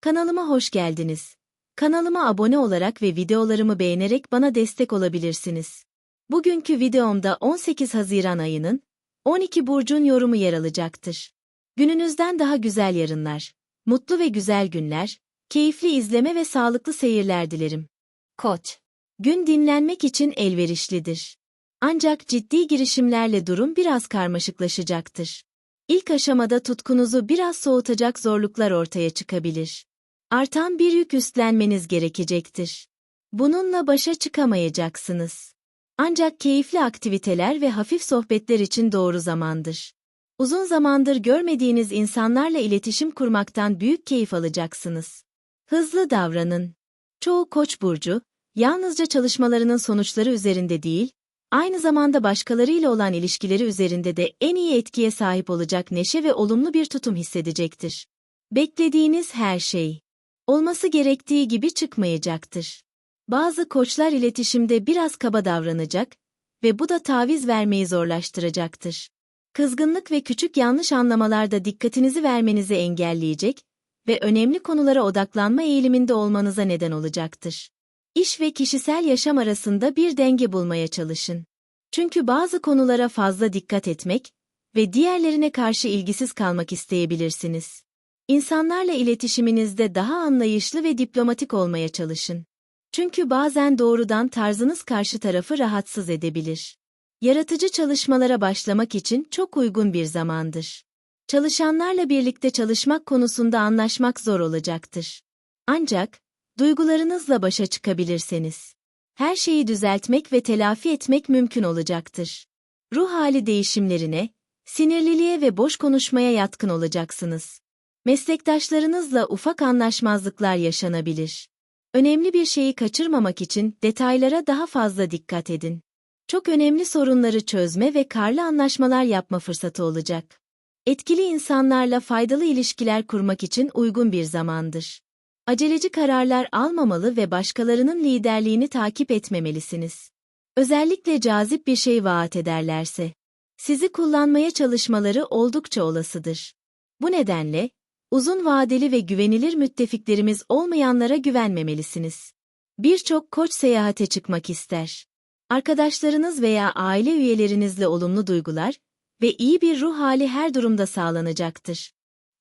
Kanalıma hoş geldiniz. Kanalıma abone olarak ve videolarımı beğenerek bana destek olabilirsiniz. Bugünkü videomda 18 Haziran ayının 12 burcun yorumu yer alacaktır. Gününüzden daha güzel yarınlar, mutlu ve güzel günler, keyifli izleme ve sağlıklı seyirler dilerim. Koç Gün dinlenmek için elverişlidir. Ancak ciddi girişimlerle durum biraz karmaşıklaşacaktır. İlk aşamada tutkunuzu biraz soğutacak zorluklar ortaya çıkabilir. Artan bir yük üstlenmeniz gerekecektir. Bununla başa çıkamayacaksınız. Ancak keyifli aktiviteler ve hafif sohbetler için doğru zamandır. Uzun zamandır görmediğiniz insanlarla iletişim kurmaktan büyük keyif alacaksınız. Hızlı davranın. Çoğu koç burcu, yalnızca çalışmalarının sonuçları üzerinde değil, aynı zamanda başkalarıyla olan ilişkileri üzerinde de en iyi etkiye sahip olacak neşe ve olumlu bir tutum hissedecektir. Beklediğiniz her şey, olması gerektiği gibi çıkmayacaktır. Bazı koçlar iletişimde biraz kaba davranacak ve bu da taviz vermeyi zorlaştıracaktır. Kızgınlık ve küçük yanlış anlamalarda dikkatinizi vermenizi engelleyecek ve önemli konulara odaklanma eğiliminde olmanıza neden olacaktır. İş ve kişisel yaşam arasında bir denge bulmaya çalışın. Çünkü bazı konulara fazla dikkat etmek ve diğerlerine karşı ilgisiz kalmak isteyebilirsiniz. İnsanlarla iletişiminizde daha anlayışlı ve diplomatik olmaya çalışın. Çünkü bazen doğrudan tarzınız karşı tarafı rahatsız edebilir. Yaratıcı çalışmalara başlamak için çok uygun bir zamandır. Çalışanlarla birlikte çalışmak konusunda anlaşmak zor olacaktır. Ancak, duygularınızla başa çıkabilirseniz, her şeyi düzeltmek ve telafi etmek mümkün olacaktır. Ruh hali değişimlerine, sinirliliğe ve boş konuşmaya yatkın olacaksınız. Meslektaşlarınızla ufak anlaşmazlıklar yaşanabilir. Önemli bir şeyi kaçırmamak için detaylara daha fazla dikkat edin. Çok önemli sorunları çözme ve karlı anlaşmalar yapma fırsatı olacak. Etkili insanlarla faydalı ilişkiler kurmak için uygun bir zamandır. Aceleci kararlar almamalı ve başkalarının liderliğini takip etmemelisiniz. Özellikle cazip bir şey vaat ederlerse. Sizi kullanmaya çalışmaları oldukça olasıdır. Bu nedenle, uzun vadeli ve güvenilir müttefiklerimiz olmayanlara güvenmemelisiniz. Birçok koç seyahate çıkmak ister. Arkadaşlarınız veya aile üyelerinizle olumlu duygular ve iyi bir ruh hali her durumda sağlanacaktır.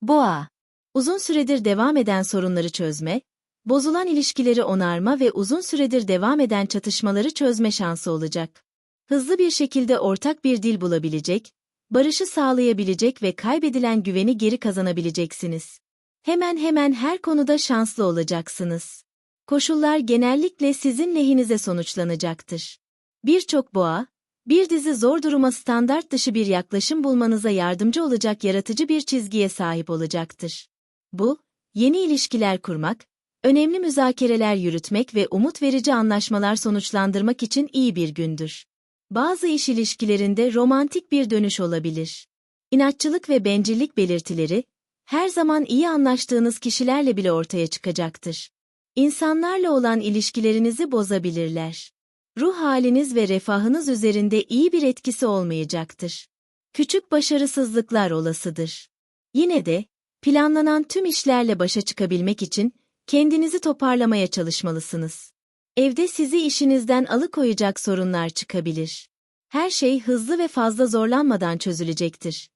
Boğa Uzun süredir devam eden sorunları çözme, bozulan ilişkileri onarma ve uzun süredir devam eden çatışmaları çözme şansı olacak. Hızlı bir şekilde ortak bir dil bulabilecek, barışı sağlayabilecek ve kaybedilen güveni geri kazanabileceksiniz. Hemen hemen her konuda şanslı olacaksınız. Koşullar genellikle sizin lehinize sonuçlanacaktır. Birçok boğa, bir dizi zor duruma standart dışı bir yaklaşım bulmanıza yardımcı olacak yaratıcı bir çizgiye sahip olacaktır. Bu, yeni ilişkiler kurmak, önemli müzakereler yürütmek ve umut verici anlaşmalar sonuçlandırmak için iyi bir gündür. Bazı iş ilişkilerinde romantik bir dönüş olabilir. İnatçılık ve bencillik belirtileri, her zaman iyi anlaştığınız kişilerle bile ortaya çıkacaktır. İnsanlarla olan ilişkilerinizi bozabilirler. Ruh haliniz ve refahınız üzerinde iyi bir etkisi olmayacaktır. Küçük başarısızlıklar olasıdır. Yine de, planlanan tüm işlerle başa çıkabilmek için, kendinizi toparlamaya çalışmalısınız. Evde sizi işinizden alıkoyacak sorunlar çıkabilir. Her şey hızlı ve fazla zorlanmadan çözülecektir.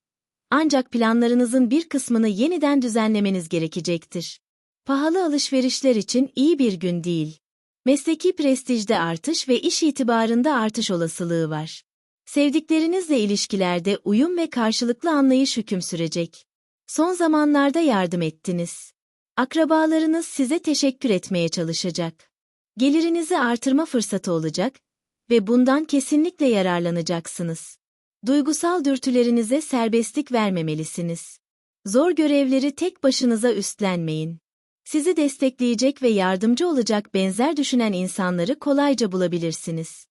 Ancak planlarınızın bir kısmını yeniden düzenlemeniz gerekecektir. Pahalı alışverişler için iyi bir gün değil. Mesleki prestijde artış ve iş itibarında artış olasılığı var. Sevdiklerinizle ilişkilerde uyum ve karşılıklı anlayış hüküm sürecek. Son zamanlarda yardım ettiniz. Akrabalarınız size teşekkür etmeye çalışacak. Gelirinizi artırma fırsatı olacak ve bundan kesinlikle yararlanacaksınız. Duygusal dürtülerinize serbestlik vermemelisiniz. Zor görevleri tek başınıza üstlenmeyin. Sizi destekleyecek ve yardımcı olacak benzer düşünen insanları kolayca bulabilirsiniz.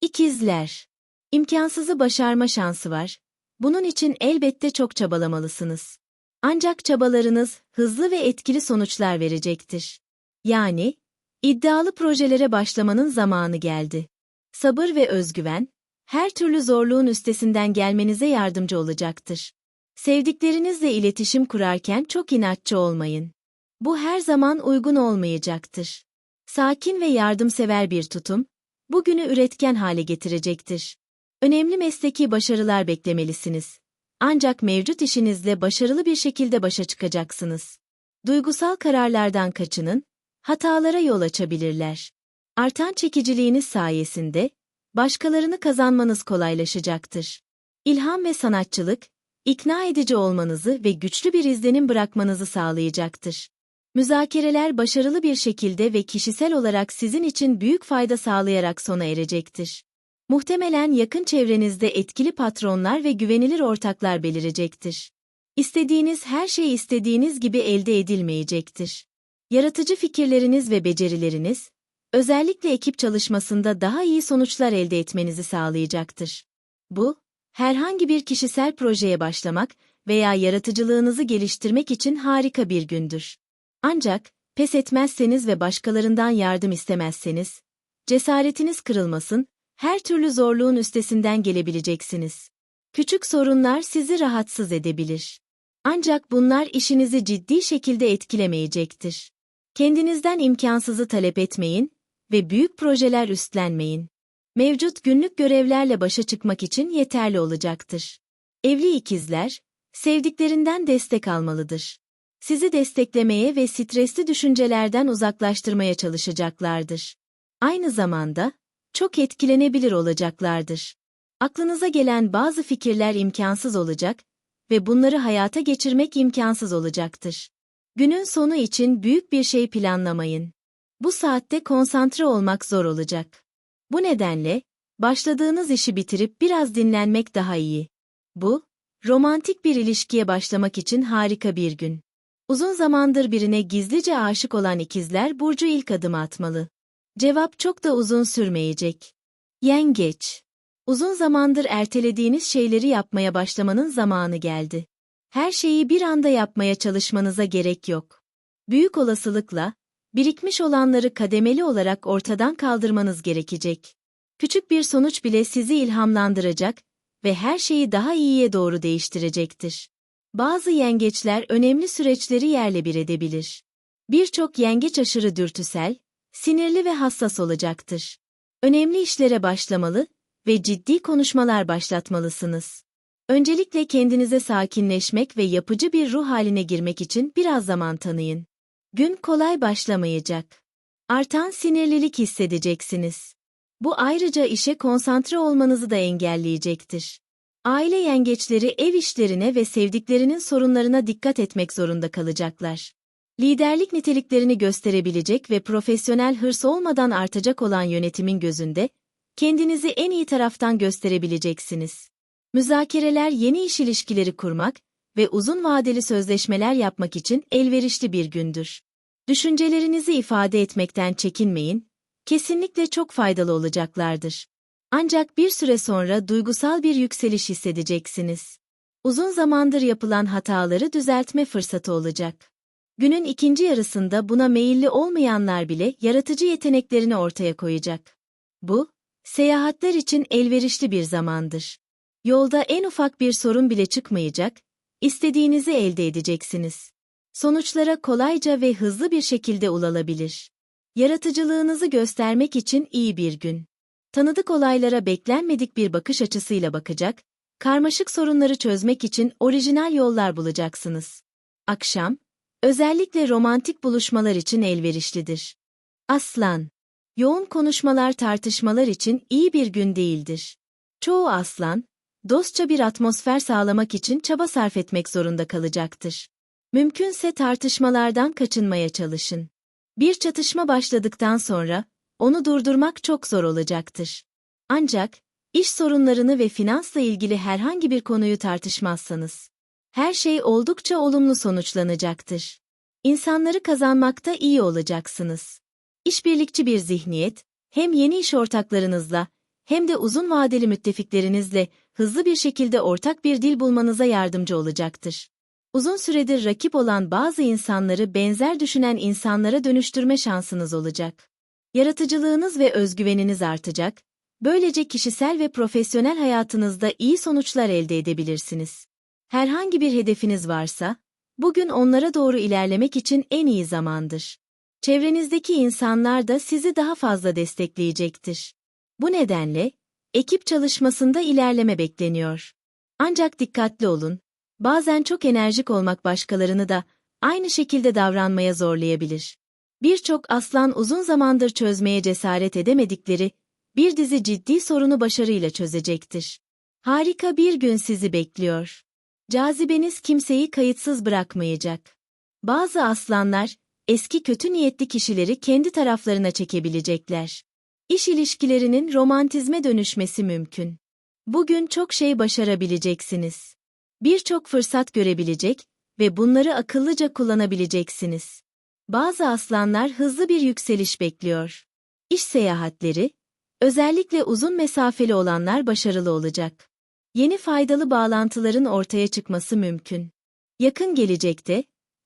İkizler. İmkansızı başarma şansı var. Bunun için elbette çok çabalamalısınız. Ancak çabalarınız hızlı ve etkili sonuçlar verecektir. Yani, iddialı projelere başlamanın zamanı geldi. Sabır ve özgüven, her türlü zorluğun üstesinden gelmenize yardımcı olacaktır. Sevdiklerinizle iletişim kurarken çok inatçı olmayın. Bu her zaman uygun olmayacaktır. Sakin ve yardımsever bir tutum, bugünü üretken hale getirecektir. Önemli mesleki başarılar beklemelisiniz. Ancak mevcut işinizle başarılı bir şekilde başa çıkacaksınız. Duygusal kararlardan kaçının, hatalara yol açabilirler. Artan çekiciliğiniz sayesinde, başkalarını kazanmanız kolaylaşacaktır. İlham ve sanatçılık, ikna edici olmanızı ve güçlü bir izlenim bırakmanızı sağlayacaktır. Müzakereler başarılı bir şekilde ve kişisel olarak sizin için büyük fayda sağlayarak sona erecektir. Muhtemelen yakın çevrenizde etkili patronlar ve güvenilir ortaklar belirecektir. İstediğiniz her şey istediğiniz gibi elde edilmeyecektir. Yaratıcı fikirleriniz ve becerileriniz, özellikle ekip çalışmasında daha iyi sonuçlar elde etmenizi sağlayacaktır. Bu, herhangi bir kişisel projeye başlamak veya yaratıcılığınızı geliştirmek için harika bir gündür. Ancak, pes etmezseniz ve başkalarından yardım istemezseniz, cesaretiniz kırılmasın, her türlü zorluğun üstesinden gelebileceksiniz. Küçük sorunlar sizi rahatsız edebilir. Ancak bunlar işinizi ciddi şekilde etkilemeyecektir. Kendinizden imkansızı talep etmeyin ve büyük projeler üstlenmeyin. Mevcut günlük görevlerle başa çıkmak için yeterli olacaktır. Evli ikizler, sevdiklerinden destek almalıdır. Sizi desteklemeye ve stresli düşüncelerden uzaklaştırmaya çalışacaklardır. Aynı zamanda, çok etkilenebilir olacaklardır. Aklınıza gelen bazı fikirler imkansız olacak ve bunları hayata geçirmek imkansız olacaktır. Günün sonu için büyük bir şey planlamayın. Bu saatte konsantre olmak zor olacak. Bu nedenle, başladığınız işi bitirip biraz dinlenmek daha iyi. Bu, romantik bir ilişkiye başlamak için harika bir gün. Uzun zamandır birine gizlice aşık olan ikizler Burcu ilk adım atmalı. Cevap çok da uzun sürmeyecek. Yengeç. Uzun zamandır ertelediğiniz şeyleri yapmaya başlamanın zamanı geldi. Her şeyi bir anda yapmaya çalışmanıza gerek yok. Büyük olasılıkla, birikmiş olanları kademeli olarak ortadan kaldırmanız gerekecek. Küçük bir sonuç bile sizi ilhamlandıracak ve her şeyi daha iyiye doğru değiştirecektir. Bazı yengeçler önemli süreçleri yerle bir edebilir. Birçok yengeç aşırı dürtüsel, sinirli ve hassas olacaktır. Önemli işlere başlamalı ve ciddi konuşmalar başlatmalısınız. Öncelikle kendinize sakinleşmek ve yapıcı bir ruh haline girmek için biraz zaman tanıyın. Gün kolay başlamayacak. Artan sinirlilik hissedeceksiniz. Bu ayrıca işe konsantre olmanızı da engelleyecektir. Aile yengeçleri ev işlerine ve sevdiklerinin sorunlarına dikkat etmek zorunda kalacaklar. Liderlik niteliklerini gösterebilecek ve profesyonel hırs olmadan artacak olan yönetimin gözünde, kendinizi en iyi taraftan gösterebileceksiniz. Müzakereler yeni iş ilişkileri kurmak ve uzun vadeli sözleşmeler yapmak için elverişli bir gündür. Düşüncelerinizi ifade etmekten çekinmeyin, kesinlikle çok faydalı olacaklardır. Ancak bir süre sonra duygusal bir yükseliş hissedeceksiniz. Uzun zamandır yapılan hataları düzeltme fırsatı olacak. Günün ikinci yarısında buna meyilli olmayanlar bile yaratıcı yeteneklerini ortaya koyacak. Bu, seyahatler için elverişli bir zamandır. Yolda en ufak bir sorun bile çıkmayacak, istediğinizi elde edeceksiniz. Sonuçlara kolayca ve hızlı bir şekilde ulaşılabilir. Yaratıcılığınızı göstermek için iyi bir gün. Tanıdık olaylara beklenmedik bir bakış açısıyla bakacak, karmaşık sorunları çözmek için orijinal yollar bulacaksınız. Akşam, özellikle romantik buluşmalar için elverişlidir. Aslan, yoğun konuşmalar tartışmalar için iyi bir gün değildir. Çoğu aslan, dostça bir atmosfer sağlamak için çaba sarf etmek zorunda kalacaktır. Mümkünse tartışmalardan kaçınmaya çalışın. Bir çatışma başladıktan sonra, onu durdurmak çok zor olacaktır. Ancak, iş sorunlarını ve finansla ilgili herhangi bir konuyu tartışmazsanız, her şey oldukça olumlu sonuçlanacaktır. İnsanları kazanmakta iyi olacaksınız. İşbirlikçi bir zihniyet, hem yeni iş ortaklarınızla, hem de uzun vadeli müttefiklerinizle hızlı bir şekilde ortak bir dil bulmanıza yardımcı olacaktır. Uzun süredir rakip olan bazı insanları benzer düşünen insanlara dönüştürme şansınız olacak. Yaratıcılığınız ve özgüveniniz artacak, böylece kişisel ve profesyonel hayatınızda iyi sonuçlar elde edebilirsiniz. Herhangi bir hedefiniz varsa, Bugün onlara doğru ilerlemek için en iyi zamandır. Çevrenizdeki insanlar da sizi daha fazla destekleyecektir. Bu nedenle, ekip çalışmasında ilerleme bekleniyor. Ancak dikkatli olun, bazen çok enerjik olmak başkalarını da aynı şekilde davranmaya zorlayabilir. Birçok aslan uzun zamandır çözmeye cesaret edemedikleri bir dizi ciddi sorunu başarıyla çözecektir. Harika bir gün sizi bekliyor. Cazibeniz kimseyi kayıtsız bırakmayacak. Bazı aslanlar, eski kötü niyetli kişileri kendi taraflarına çekebilecekler. İş ilişkilerinin romantizme dönüşmesi mümkün. Bugün çok şey başarabileceksiniz. Birçok fırsat görebilecek ve bunları akıllıca kullanabileceksiniz. Bazı aslanlar hızlı bir yükseliş bekliyor. İş seyahatleri, özellikle uzun mesafeli olanlar başarılı olacak. Yeni faydalı bağlantıların ortaya çıkması mümkün. Yakın gelecekte,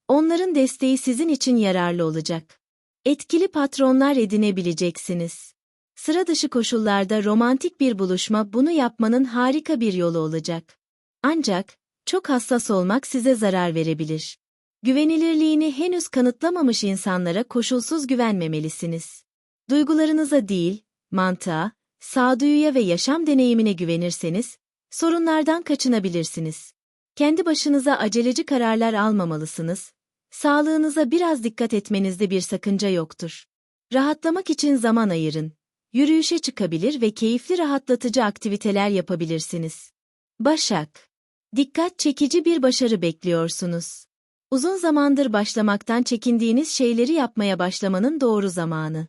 onların desteği sizin için yararlı olacak. Etkili patronlar edinebileceksiniz. Sıra dışı koşullarda romantik bir buluşma bunu yapmanın harika bir yolu olacak. Ancak, çok hassas olmak size zarar verebilir. Güvenilirliğini henüz kanıtlamamış insanlara koşulsuz güvenmemelisiniz. Duygularınıza değil, mantığa, sağduyuya ve yaşam deneyimine güvenirseniz, sorunlardan kaçınabilirsiniz. Kendi başınıza aceleci kararlar almamalısınız. Sağlığınıza biraz dikkat etmenizde bir sakınca yoktur. Rahatlamak için zaman ayırın. Yürüyüşe çıkabilir ve keyifli rahatlatıcı aktiviteler yapabilirsiniz. Başak Dikkat çekici bir başarı bekliyorsunuz. Uzun zamandır başlamaktan çekindiğiniz şeyleri yapmaya başlamanın doğru zamanı.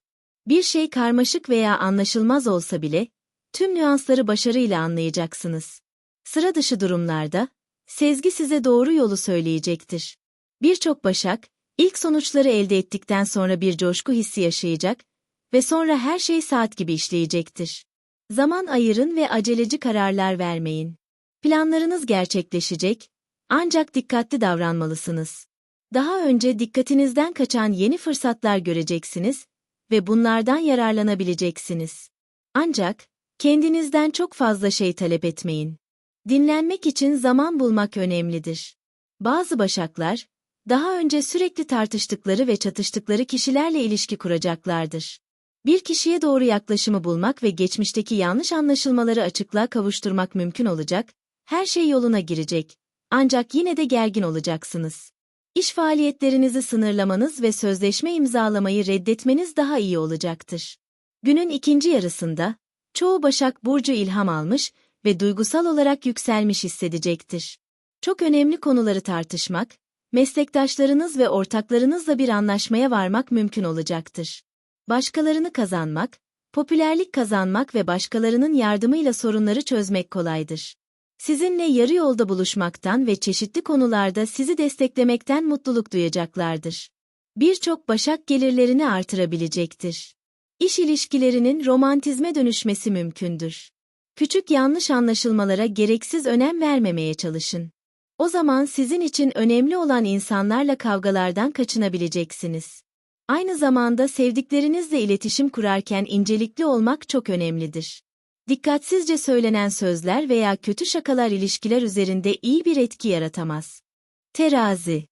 Bir şey karmaşık veya anlaşılmaz olsa bile, tüm nüansları başarıyla anlayacaksınız. Sıra dışı durumlarda, sezgi size doğru yolu söyleyecektir. Birçok başak, ilk sonuçları elde ettikten sonra bir coşku hissi yaşayacak ve sonra her şey saat gibi işleyecektir. Zaman ayırın ve aceleci kararlar vermeyin. Planlarınız gerçekleşecek, ancak dikkatli davranmalısınız. Daha önce dikkatinizden kaçan yeni fırsatlar göreceksiniz ve bunlardan yararlanabileceksiniz. Ancak, kendinizden çok fazla şey talep etmeyin. Dinlenmek için zaman bulmak önemlidir. Bazı başaklar, daha önce sürekli tartıştıkları ve çatıştıkları kişilerle ilişki kuracaklardır. Bir kişiye doğru yaklaşımı bulmak ve geçmişteki yanlış anlaşılmaları açıklığa kavuşturmak mümkün olacak, her şey yoluna girecek. Ancak yine de gergin olacaksınız. İş faaliyetlerinizi sınırlamanız ve sözleşme imzalamayı reddetmeniz daha iyi olacaktır. Günün ikinci yarısında, çoğu Başak Burcu ilham almış ve duygusal olarak yükselmiş hissedecektir. Çok önemli konuları tartışmak, meslektaşlarınız ve ortaklarınızla bir anlaşmaya varmak mümkün olacaktır. Başkalarını kazanmak, popülerlik kazanmak ve başkalarının yardımıyla sorunları çözmek kolaydır. Sizinle yarı yolda buluşmaktan ve çeşitli konularda sizi desteklemekten mutluluk duyacaklardır. Birçok başak gelirlerini artırabilecektir. İş ilişkilerinin romantizme dönüşmesi mümkündür. Küçük yanlış anlaşılmalara gereksiz önem vermemeye çalışın. O zaman sizin için önemli olan insanlarla kavgalardan kaçınabileceksiniz. Aynı zamanda sevdiklerinizle iletişim kurarken incelikli olmak çok önemlidir. Dikkatsizce söylenen sözler veya kötü şakalar ilişkiler üzerinde iyi bir etki yaratamaz. Terazi.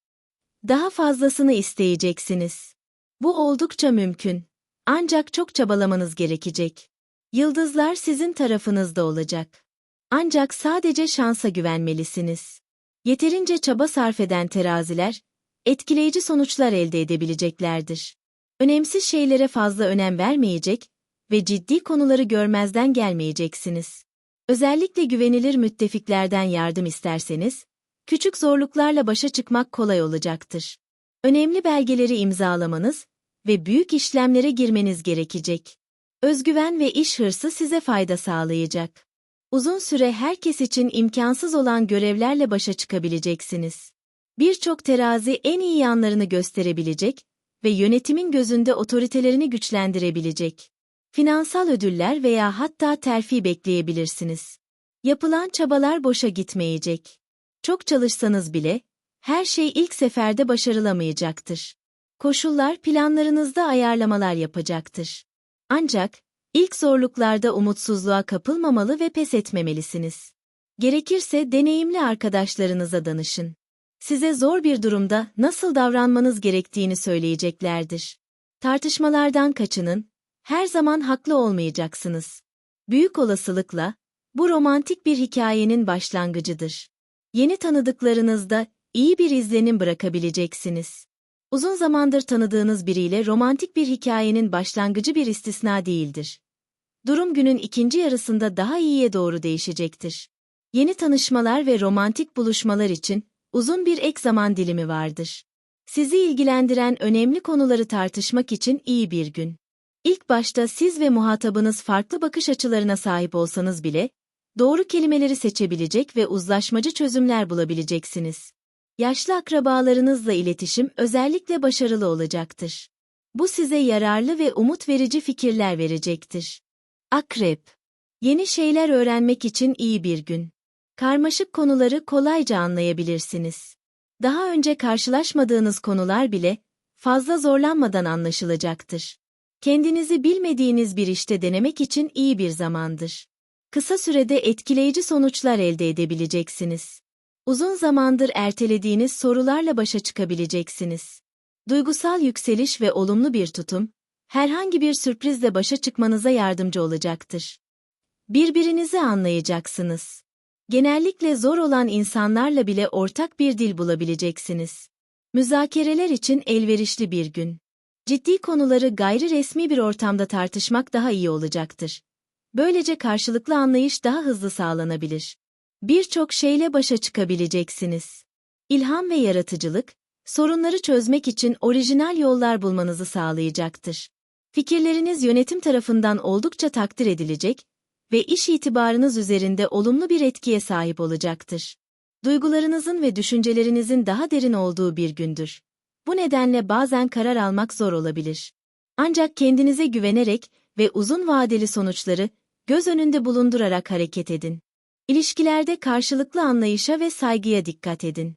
Daha fazlasını isteyeceksiniz. Bu oldukça mümkün. Ancak çok çabalamanız gerekecek. Yıldızlar sizin tarafınızda olacak. Ancak sadece şansa güvenmelisiniz. Yeterince çaba sarf eden teraziler, etkileyici sonuçlar elde edebileceklerdir. Önemsiz şeylere fazla önem vermeyecek ve ciddi konuları görmezden gelmeyeceksiniz. Özellikle güvenilir müttefiklerden yardım isterseniz, küçük zorluklarla başa çıkmak kolay olacaktır. Önemli belgeleri imzalamanız ve büyük işlemlere girmeniz gerekecek. Özgüven ve iş hırsı size fayda sağlayacak. Uzun süre herkes için imkansız olan görevlerle başa çıkabileceksiniz. Birçok terazi en iyi yanlarını gösterebilecek ve yönetimin gözünde otoritelerini güçlendirebilecek. Finansal ödüller veya hatta terfi bekleyebilirsiniz. Yapılan çabalar boşa gitmeyecek. Çok çalışsanız bile, her şey ilk seferde başarılamayacaktır. Koşullar planlarınızda ayarlamalar yapacaktır. Ancak, ilk zorluklarda umutsuzluğa kapılmamalı ve pes etmemelisiniz. Gerekirse deneyimli arkadaşlarınıza danışın. Size zor bir durumda nasıl davranmanız gerektiğini söyleyeceklerdir. Tartışmalardan kaçının, her zaman haklı olmayacaksınız. Büyük olasılıkla, bu romantik bir hikayenin başlangıcıdır. Yeni tanıdıklarınızda iyi bir izlenim bırakabileceksiniz. Uzun zamandır tanıdığınız biriyle romantik bir hikayenin başlangıcı bir istisna değildir. Durum günün ikinci yarısında daha iyiye doğru değişecektir. Yeni tanışmalar ve romantik buluşmalar için uzun bir ek zaman dilimi vardır. Sizi ilgilendiren önemli konuları tartışmak için iyi bir gün. İlk başta siz ve muhatabınız farklı bakış açılarına sahip olsanız bile, doğru kelimeleri seçebilecek ve uzlaşmacı çözümler bulabileceksiniz. Yaşlı akrabalarınızla iletişim özellikle başarılı olacaktır. Bu size yararlı ve umut verici fikirler verecektir. Akrep. Yeni şeyler öğrenmek için iyi bir gün. Karmaşık konuları kolayca anlayabilirsiniz. Daha önce karşılaşmadığınız konular bile fazla zorlanmadan anlaşılacaktır. Kendinizi bilmediğiniz bir işte denemek için iyi bir zamandır. Kısa sürede etkileyici sonuçlar elde edebileceksiniz. Uzun zamandır ertelediğiniz sorularla başa çıkabileceksiniz. Duygusal yükseliş ve olumlu bir tutum, herhangi bir sürprizle başa çıkmanıza yardımcı olacaktır. Birbirinizi anlayacaksınız. Genellikle zor olan insanlarla bile ortak bir dil bulabileceksiniz. Müzakereler için elverişli bir gün. Ciddi konuları gayri resmi bir ortamda tartışmak daha iyi olacaktır. Böylece karşılıklı anlayış daha hızlı sağlanabilir. Birçok şeyle başa çıkabileceksiniz. İlham ve yaratıcılık, sorunları çözmek için orijinal yollar bulmanızı sağlayacaktır. Fikirleriniz yönetim tarafından oldukça takdir edilecek ve iş itibarınız üzerinde olumlu bir etkiye sahip olacaktır. Duygularınızın ve düşüncelerinizin daha derin olduğu bir gündür. Bu nedenle bazen karar almak zor olabilir. Ancak kendinize güvenerek ve uzun vadeli sonuçları göz önünde bulundurarak hareket edin. İlişkilerde karşılıklı anlayışa ve saygıya dikkat edin.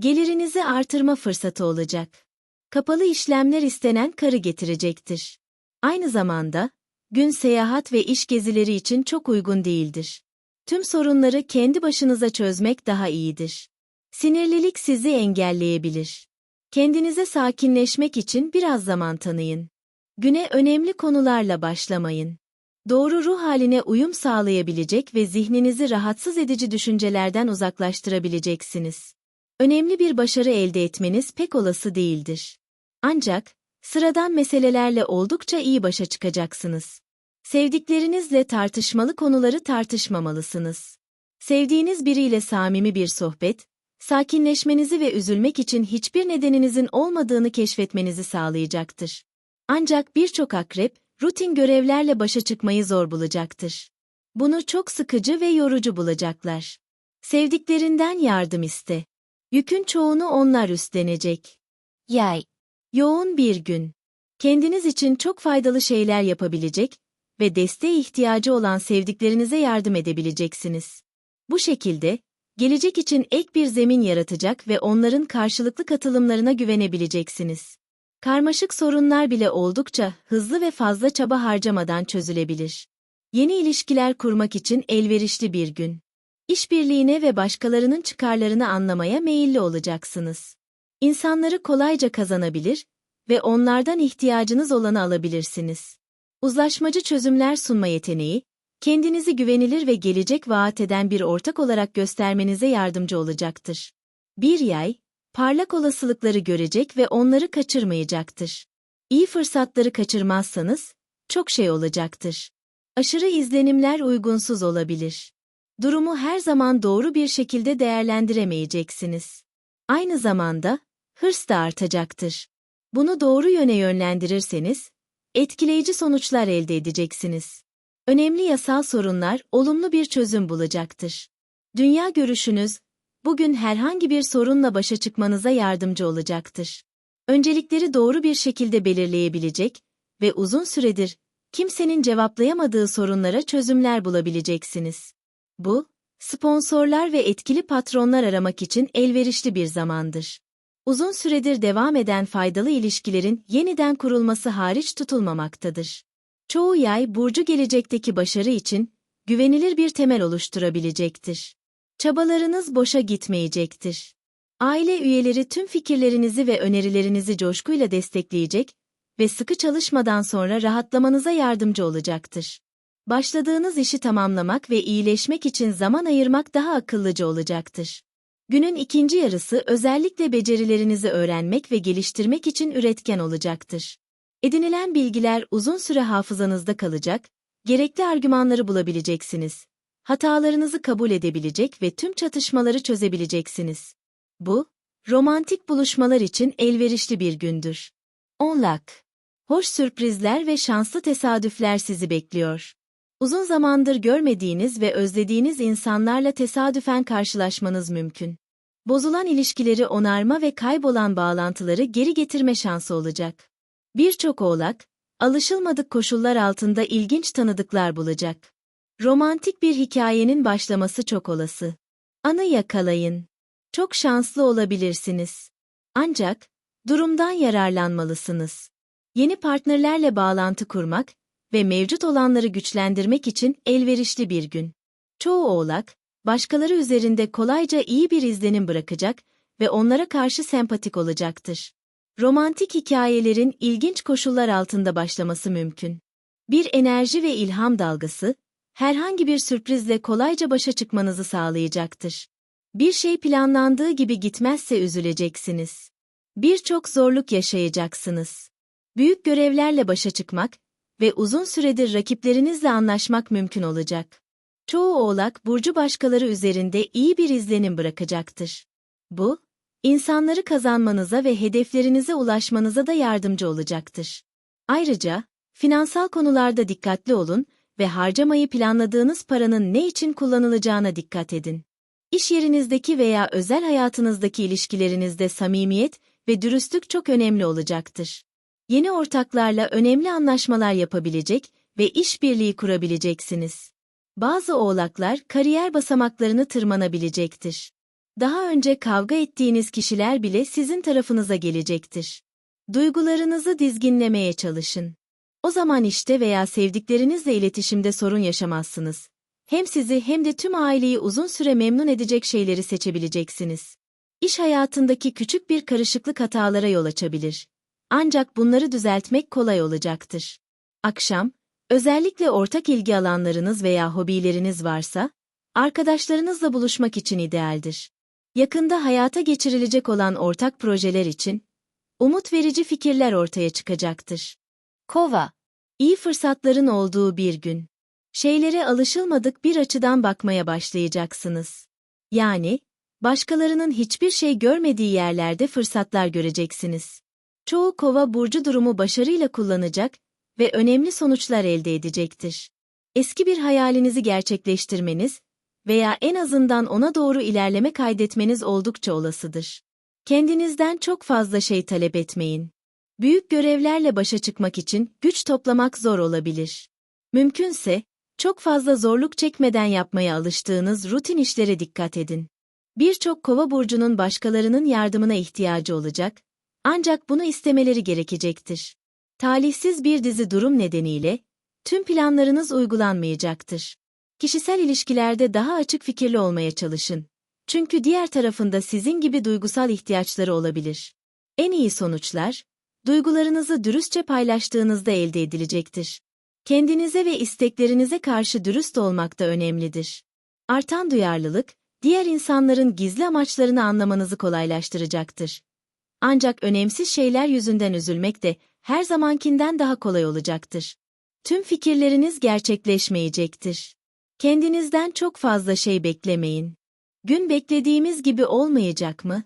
Gelirinizi artırma fırsatı olacak. Kapalı işlemler istenen karı getirecektir. Aynı zamanda, gün seyahat ve iş gezileri için çok uygun değildir. Tüm sorunları kendi başınıza çözmek daha iyidir. Sinirlilik sizi engelleyebilir. Kendinize sakinleşmek için biraz zaman tanıyın. Güne önemli konularla başlamayın. Doğru ruh haline uyum sağlayabilecek ve zihninizi rahatsız edici düşüncelerden uzaklaştırabileceksiniz. Önemli bir başarı elde etmeniz pek olası değildir. Ancak, sıradan meselelerle oldukça iyi başa çıkacaksınız. Sevdiklerinizle tartışmalı konuları tartışmamalısınız. Sevdiğiniz biriyle samimi bir sohbet, sakinleşmenizi ve üzülmek için hiçbir nedeninizin olmadığını keşfetmenizi sağlayacaktır. Ancak birçok akrep, rutin görevlerle başa çıkmayı zor bulacaktır. Bunu çok sıkıcı ve yorucu bulacaklar. Sevdiklerinden yardım iste. Yükün çoğunu onlar üstlenecek. Yay. Yoğun bir gün. Kendiniz için çok faydalı şeyler yapabilecek ve desteğe ihtiyacı olan sevdiklerinize yardım edebileceksiniz. Bu şekilde, gelecek için ek bir zemin yaratacak ve onların karşılıklı katılımlarına güvenebileceksiniz. Karmaşık sorunlar bile oldukça hızlı ve fazla çaba harcamadan çözülebilir. Yeni ilişkiler kurmak için elverişli bir gün. İşbirliğine ve başkalarının çıkarlarını anlamaya meyilli olacaksınız. İnsanları kolayca kazanabilir ve onlardan ihtiyacınız olanı alabilirsiniz. Uzlaşmacı çözümler sunma yeteneği, kendinizi güvenilir ve gelecek vaat eden bir ortak olarak göstermenize yardımcı olacaktır. Bir yay, parlak olasılıkları görecek ve onları kaçırmayacaktır. İyi fırsatları kaçırmazsanız, çok şey olacaktır. Aşırı izlenimler uygunsuz olabilir. Durumu her zaman doğru bir şekilde değerlendiremeyeceksiniz. Aynı zamanda, hırs da artacaktır. Bunu doğru yöne yönlendirirseniz, etkileyici sonuçlar elde edeceksiniz. Önemli yasal sorunlar olumlu bir çözüm bulacaktır. Dünya görüşünüz, bugün herhangi bir sorunla başa çıkmanıza yardımcı olacaktır. Öncelikleri doğru bir şekilde belirleyebilecek ve uzun süredir kimsenin cevaplayamadığı sorunlara çözümler bulabileceksiniz. Bu, sponsorlar ve etkili patronlar aramak için elverişli bir zamandır. Uzun süredir devam eden faydalı ilişkilerin yeniden kurulması hariç tutulmamaktadır. Çoğu yay burcu gelecekteki başarı için güvenilir bir temel oluşturabilecektir. Çabalarınız boşa gitmeyecektir. Aile üyeleri tüm fikirlerinizi ve önerilerinizi coşkuyla destekleyecek ve sıkı çalışmadan sonra rahatlamanıza yardımcı olacaktır. Başladığınız işi tamamlamak ve iyileşmek için zaman ayırmak daha akıllıca olacaktır. Günün ikinci yarısı özellikle becerilerinizi öğrenmek ve geliştirmek için üretken olacaktır. Edinilen bilgiler uzun süre hafızanızda kalacak, gerekli argümanları bulabileceksiniz. Hatalarınızı kabul edebilecek ve tüm çatışmaları çözebileceksiniz. Bu, romantik buluşmalar için elverişli bir gündür. 10 lak. Hoş sürprizler ve şanslı tesadüfler sizi bekliyor. Uzun zamandır görmediğiniz ve özlediğiniz insanlarla tesadüfen karşılaşmanız mümkün. Bozulan ilişkileri onarma ve kaybolan bağlantıları geri getirme şansı olacak. Birçok oğlak, alışılmadık koşullar altında ilginç tanıdıklar bulacak. Romantik bir hikayenin başlaması çok olası. Anı yakalayın. Çok şanslı olabilirsiniz. Ancak, durumdan yararlanmalısınız. Yeni partnerlerle bağlantı kurmak ve mevcut olanları güçlendirmek için elverişli bir gün. Çoğu oğlak, başkaları üzerinde kolayca iyi bir izlenim bırakacak ve onlara karşı sempatik olacaktır. Romantik hikayelerin ilginç koşullar altında başlaması mümkün. Bir enerji ve ilham dalgası, herhangi bir sürprizle kolayca başa çıkmanızı sağlayacaktır. Bir şey planlandığı gibi gitmezse üzüleceksiniz. Birçok zorluk yaşayacaksınız. Büyük görevlerle başa çıkmak ve uzun süredir rakiplerinizle anlaşmak mümkün olacak. Çoğu oğlak burcu başkaları üzerinde iyi bir izlenim bırakacaktır. Bu, insanları kazanmanıza ve hedeflerinize ulaşmanıza da yardımcı olacaktır. Ayrıca, finansal konularda dikkatli olun ve harcamayı planladığınız paranın ne için kullanılacağına dikkat edin. İş yerinizdeki veya özel hayatınızdaki ilişkilerinizde samimiyet ve dürüstlük çok önemli olacaktır. Yeni ortaklarla önemli anlaşmalar yapabilecek ve işbirliği kurabileceksiniz. Bazı oğlaklar kariyer basamaklarını tırmanabilecektir. Daha önce kavga ettiğiniz kişiler bile sizin tarafınıza gelecektir. Duygularınızı dizginlemeye çalışın. O zaman işte veya sevdiklerinizle iletişimde sorun yaşamazsınız. Hem sizi hem de tüm aileyi uzun süre memnun edecek şeyleri seçebileceksiniz. İş hayatındaki küçük bir karışıklık hatalara yol açabilir. Ancak bunları düzeltmek kolay olacaktır. Akşam, özellikle ortak ilgi alanlarınız veya hobileriniz varsa, arkadaşlarınızla buluşmak için idealdir. Yakında hayata geçirilecek olan ortak projeler için, umut verici fikirler ortaya çıkacaktır. Kova, iyi fırsatların olduğu bir gün. Şeylere alışılmadık bir açıdan bakmaya başlayacaksınız. Yani, başkalarının hiçbir şey görmediği yerlerde fırsatlar göreceksiniz. Çoğu kova burcu durumu başarıyla kullanacak ve önemli sonuçlar elde edecektir. Eski bir hayalinizi gerçekleştirmeniz veya en azından ona doğru ilerleme kaydetmeniz oldukça olasıdır. Kendinizden çok fazla şey talep etmeyin. Büyük görevlerle başa çıkmak için güç toplamak zor olabilir. Mümkünse, çok fazla zorluk çekmeden yapmaya alıştığınız rutin işlere dikkat edin. Birçok kova burcunun başkalarının yardımına ihtiyacı olacak ancak bunu istemeleri gerekecektir. Talihsiz bir dizi durum nedeniyle, tüm planlarınız uygulanmayacaktır. Kişisel ilişkilerde daha açık fikirli olmaya çalışın. Çünkü diğer tarafında sizin gibi duygusal ihtiyaçları olabilir. En iyi sonuçlar, duygularınızı dürüstçe paylaştığınızda elde edilecektir. Kendinize ve isteklerinize karşı dürüst olmak da önemlidir. Artan duyarlılık, diğer insanların gizli amaçlarını anlamanızı kolaylaştıracaktır. Ancak önemsiz şeyler yüzünden üzülmek de her zamankinden daha kolay olacaktır. Tüm fikirleriniz gerçekleşmeyecektir. Kendinizden çok fazla şey beklemeyin. Gün beklediğimiz gibi olmayacak mı?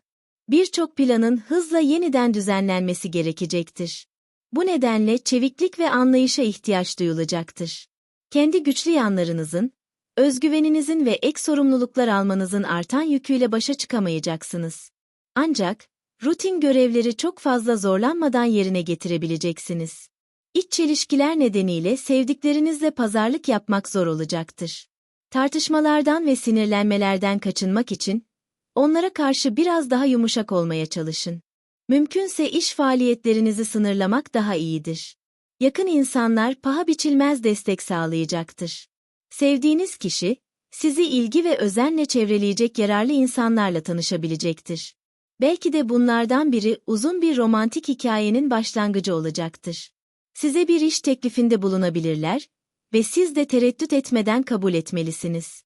Birçok planın hızla yeniden düzenlenmesi gerekecektir. Bu nedenle çeviklik ve anlayışa ihtiyaç duyulacaktır. Kendi güçlü yanlarınızın, özgüveninizin ve ek sorumluluklar almanızın artan yüküyle başa çıkamayacaksınız. Ancak, rutin görevleri çok fazla zorlanmadan yerine getirebileceksiniz. İç çelişkiler nedeniyle sevdiklerinizle pazarlık yapmak zor olacaktır. Tartışmalardan ve sinirlenmelerden kaçınmak için, onlara karşı biraz daha yumuşak olmaya çalışın. Mümkünse iş faaliyetlerinizi sınırlamak daha iyidir. Yakın insanlar paha biçilmez destek sağlayacaktır. Sevdiğiniz kişi, sizi ilgi ve özenle çevreleyecek yararlı insanlarla tanışabilecektir. Belki de bunlardan biri uzun bir romantik hikayenin başlangıcı olacaktır. Size bir iş teklifinde bulunabilirler ve siz de tereddüt etmeden kabul etmelisiniz.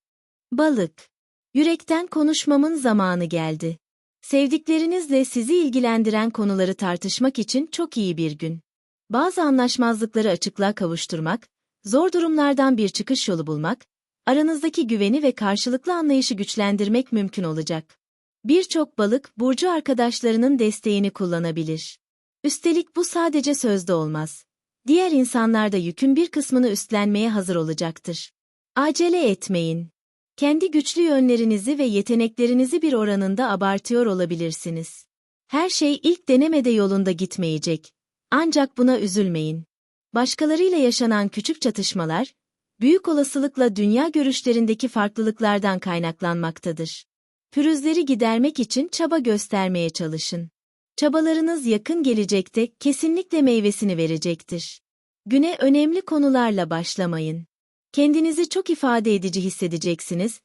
Balık. Yürekten konuşmamın zamanı geldi. Sevdiklerinizle sizi ilgilendiren konuları tartışmak için çok iyi bir gün. Bazı anlaşmazlıkları açıklığa kavuşturmak, zor durumlardan bir çıkış yolu bulmak, aranızdaki güveni ve karşılıklı anlayışı güçlendirmek mümkün olacak. Birçok balık burcu arkadaşlarının desteğini kullanabilir. Üstelik bu sadece sözde olmaz. Diğer insanlar da yükün bir kısmını üstlenmeye hazır olacaktır. Acele etmeyin. Kendi güçlü yönlerinizi ve yeteneklerinizi bir oranında abartıyor olabilirsiniz. Her şey ilk denemede yolunda gitmeyecek. Ancak buna üzülmeyin. Başkalarıyla yaşanan küçük çatışmalar, büyük olasılıkla dünya görüşlerindeki farklılıklardan kaynaklanmaktadır. Pürüzleri gidermek için çaba göstermeye çalışın. Çabalarınız yakın gelecekte kesinlikle meyvesini verecektir. Güne önemli konularla başlamayın. Kendinizi çok ifade edici hissedeceksiniz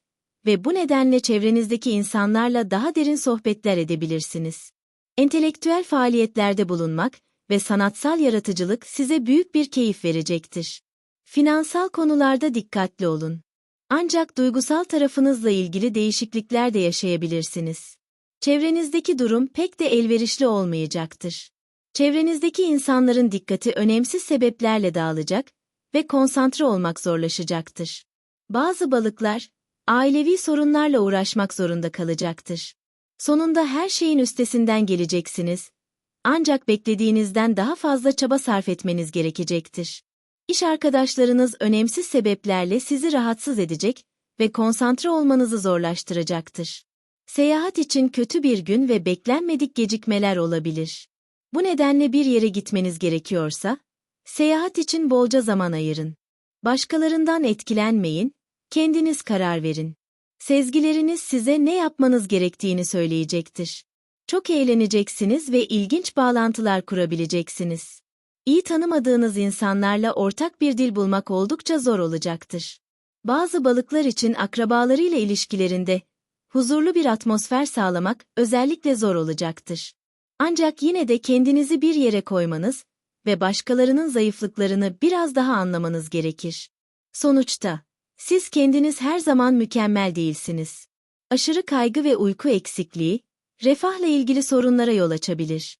ve bu nedenle çevrenizdeki insanlarla daha derin sohbetler edebilirsiniz. Entelektüel faaliyetlerde bulunmak ve sanatsal yaratıcılık size büyük bir keyif verecektir. Finansal konularda dikkatli olun. Ancak duygusal tarafınızla ilgili değişiklikler de yaşayabilirsiniz. Çevrenizdeki durum pek de elverişli olmayacaktır. Çevrenizdeki insanların dikkati önemsiz sebeplerle dağılacak ve konsantre olmak zorlaşacaktır. Bazı balıklar, ailevi sorunlarla uğraşmak zorunda kalacaktır. Sonunda her şeyin üstesinden geleceksiniz. Ancak beklediğinizden daha fazla çaba sarf etmeniz gerekecektir. İş arkadaşlarınız önemsiz sebeplerle sizi rahatsız edecek ve konsantre olmanızı zorlaştıracaktır. Seyahat için kötü bir gün ve beklenmedik gecikmeler olabilir. Bu nedenle bir yere gitmeniz gerekiyorsa, seyahat için bolca zaman ayırın. Başkalarından etkilenmeyin, kendiniz karar verin. Sezgileriniz size ne yapmanız gerektiğini söyleyecektir. Çok eğleneceksiniz ve ilginç bağlantılar kurabileceksiniz. İyi tanımadığınız insanlarla ortak bir dil bulmak oldukça zor olacaktır. Bazı balıklar için akrabalarıyla ilişkilerinde huzurlu bir atmosfer sağlamak özellikle zor olacaktır. Ancak yine de kendinizi bir yere koymanız ve başkalarının zayıflıklarını biraz daha anlamanız gerekir. Sonuçta, siz kendiniz her zaman mükemmel değilsiniz. Aşırı kaygı ve uyku eksikliği, refahla ilgili sorunlara yol açabilir.